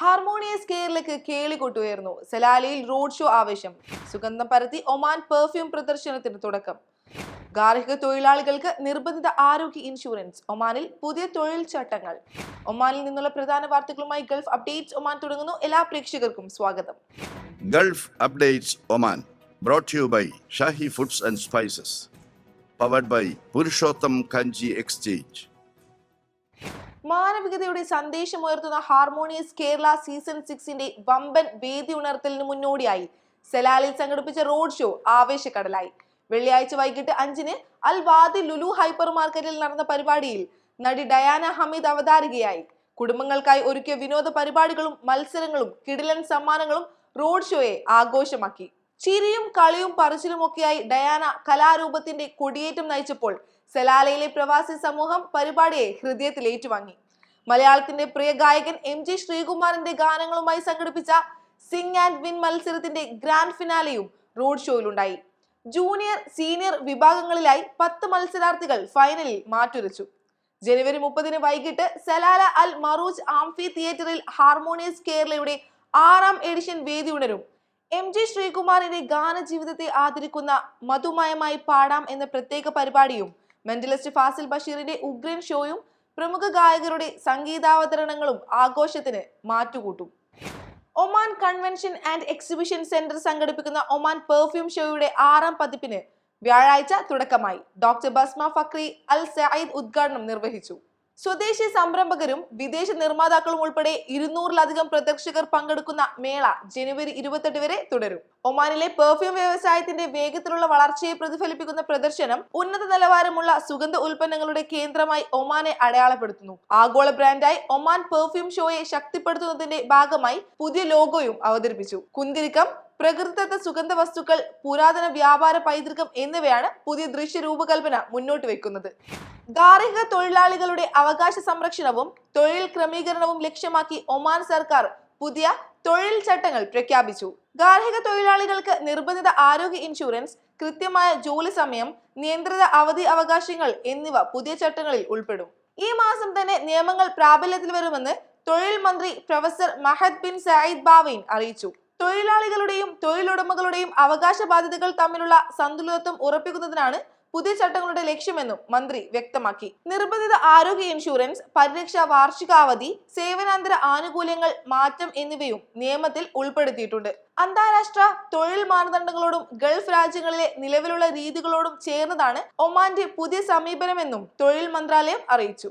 Harmonious കേരളക്ക് കേളികൊട്ടുയർന്നു സലാലയിൽ റോഡ് ഷോ ആവേശം. സുഗന്ധം പരത്തി ഒമാൻ പെർഫ്യൂം പ്രദർശനത്തിന് തുടക്കം. ഗാർഹിക തൊഴിലാളികൾക്ക് നിർബന്ധിത ആരോഗ്യ ഇൻഷുറൻസ്. ഒമാനിൽ പുതിയ തൊഴിൽ ചട്ടങ്ങൾ. ഒമാനിൽ നിന്നുള്ള പ്രധാന വാർത്തകളുമായി ഗൾഫ് അപ്ഡേറ്റ്സ് ഒമാൻ തുടങ്ങുന്നു. എല്ലാ പ്രേക്ഷകർക്കും സ്വാഗതം. Gulf updates Oman brought you by Shahi foods and spices powered by Purushottam Kanji exchange. മാനവികതയുടെ സന്ദേശം ഉയർത്തുന്ന ഹാർമോണിയസ് കേരള സീസൺ സിക്സിന്റെ വമ്പൻ വേദി ഉണർത്തലിന് മുന്നോടിയായി. സെലാലിൽ സംഘടിപ്പിച്ച റോഡ് ഷോ ആവേശക്കടലായി. വെള്ളിയാഴ്ച വൈകിട്ട് അഞ്ചിന് അൽ വാദി ലുലു ഹൈപ്പർ മാർക്കറ്റിൽ നടന്ന പരിപാടിയിൽ നടി ഡയാന ഹമീദ് അവതാരികയായി. കുടുംബങ്ങൾക്കായി ഒരുക്കിയ വിനോദ പരിപാടികളും മത്സരങ്ങളും കിടിലൻ സമ്മാനങ്ങളും റോഡ് ഷോയെ ആഘോഷമാക്കി. ചിരിയും കളിയും പറച്ചിലുമൊക്കെയായി ഡയാന കലാരൂപത്തിന്റെ കൊടിയേറ്റം നയിച്ചപ്പോൾ സെലാലയിലെ പ്രവാസി സമൂഹം പരിപാടിയെ ഹൃദയത്തിൽ ഏറ്റുവാങ്ങി. മലയാളത്തിന്റെ പ്രിയ ഗായകൻ എം ജി ശ്രീകുമാറിന്റെ ഗാനങ്ങളുമായി സംഘടിപ്പിച്ച സിംഗ് ആൻഡ് വിൻ മത്സരത്തിന്റെ ഗ്രാൻഡ് ഫിനാലെയും റോഡ് ഷോയിലുണ്ടായി ജൂനിയർ സീനിയർ വിഭാഗങ്ങളിലായി പത്ത് മത്സരാർത്ഥികൾ ഫൈനലിൽ മാറ്റുരച്ചു. ജനുവരി മുപ്പതിന് വൈകിട്ട് സലാല അൽ മറൂജ് ആംഫി തിയേറ്ററിൽ ഹാർമോണിയസ് കേരളയുടെ ആറാം എഡിഷൻ വേദി ഉണരും എം ജി ശ്രീകുമാറിന്റെ ഗാനജീവിതത്തെ ആദരിക്കുന്ന മധുമയമായി പാടാം എന്ന പ്രത്യേക പരിപാടിയും മെന്റലിസ്റ്റ് ഫാസിൽ ബഷീറിന്റെ ഉഗ്രൻ ഷോയും പ്രമുഖ ഗായകരുടെ സംഗീതാവതരണങ്ങളും ആഘോഷത്തിന് മാറ്റുകൂട്ടും. Oman convention and exhibition centre സംഘടിപ്പിക്കുന്ന ഒമാൻ പെർഫ്യൂം ഷോയുടെ ആറാം പതിപ്പിന് വ്യാഴാഴ്ച തുടക്കമായി. Doctor Basma Fakhri Al Sayyid ഉദ്ഘാടനം നിർവഹിച്ചു. സ്വദേശി സംരംഭകരും വിദേശ നിർമ്മാതാക്കളും ഉൾപ്പെടെ ഇരുന്നൂറിലധികം പ്രദർശകർ പങ്കെടുക്കുന്ന മേള ജനുവരി ഇരുപത്തെട്ട് വരെ തുടരും. ഒമാനിലെ പെർഫ്യൂം വ്യവസായത്തിന്റെ വേഗത്തിലുള്ള വളർച്ചയെ പ്രതിഫലിപ്പിക്കുന്ന പ്രദർശനം ഉന്നത നിലവാരമുള്ള സുഗന്ധ ഉൽപ്പന്നങ്ങളുടെ കേന്ദ്രമായി ഒമാനെ അടയാളപ്പെടുത്തുന്നു. ആഗോള ബ്രാൻഡായി ഒമാൻ പെർഫ്യൂം ഷോയെ ശക്തിപ്പെടുത്തുന്നതിന്റെ ഭാഗമായി പുതിയ ലോഗോയും അവതരിപ്പിച്ചു. കുന്തിരിക്കം പ്രകൃതിദത്ത സുഗന്ധ വസ്തുക്കൾ പുരാതന വ്യാപാര പൈതൃകം എന്നിവയാണ് പുതിയ ദൃശ്യ രൂപകൽപ്പന മുന്നോട്ട് വെക്കുന്നത്. ഗാർഹിക തൊഴിലാളികളുടെ അവകാശ സംരക്ഷണവും തൊഴിൽ ക്രമീകരണവും ലക്ഷ്യമാക്കി ഒമാൻ സർക്കാർ പുതിയ തൊഴിൽ ചട്ടങ്ങൾ പ്രഖ്യാപിച്ചു. ഗാർഹിക തൊഴിലാളികൾക്ക് നിർബന്ധിത ആരോഗ്യ ഇൻഷുറൻസ് കൃത്യമായ ജോലി സമയം നിയന്ത്രിത അവധി അവകാശങ്ങൾ എന്നിവ പുതിയ ചട്ടങ്ങളിൽ ഉൾപ്പെടും. ഈ മാസം തന്നെ നിയമങ്ങൾ പ്രാബല്യത്തിൽ വരുമെന്ന് തൊഴിൽ മന്ത്രി professor Mahad bin Sayyid Bawain അറിയിച്ചു. തൊഴിലാളികളുടെയും തൊഴിലുടമകളുടെയും അവകാശ ബാധ്യതകൾ തമ്മിലുള്ള സന്തുലിതത്വം ഉറപ്പിക്കുന്നതിനാണ് പുതിയ ചട്ടങ്ങളുടെ ലക്ഷ്യമെന്നും മന്ത്രി വ്യക്തമാക്കി. നിർബന്ധിത ആരോഗ്യ ഇൻഷുറൻസ് പരിരക്ഷാ വാർഷികാവധി സേവനാന്തര ആനുകൂല്യങ്ങൾ മാറ്റം എന്നിവയും നിയമത്തിൽ ഉൾപ്പെടുത്തിയിട്ടുണ്ട്. അന്താരാഷ്ട്ര തൊഴിൽ മാനദണ്ഡങ്ങളോടും ഗൾഫ് രാജ്യങ്ങളിലെ നിലവിലുള്ള രീതികളോടും ചേർന്നതാണ് ഒമാന്റെ പുതിയ സമീപനമെന്നും തൊഴിൽ മന്ത്രാലയം അറിയിച്ചു.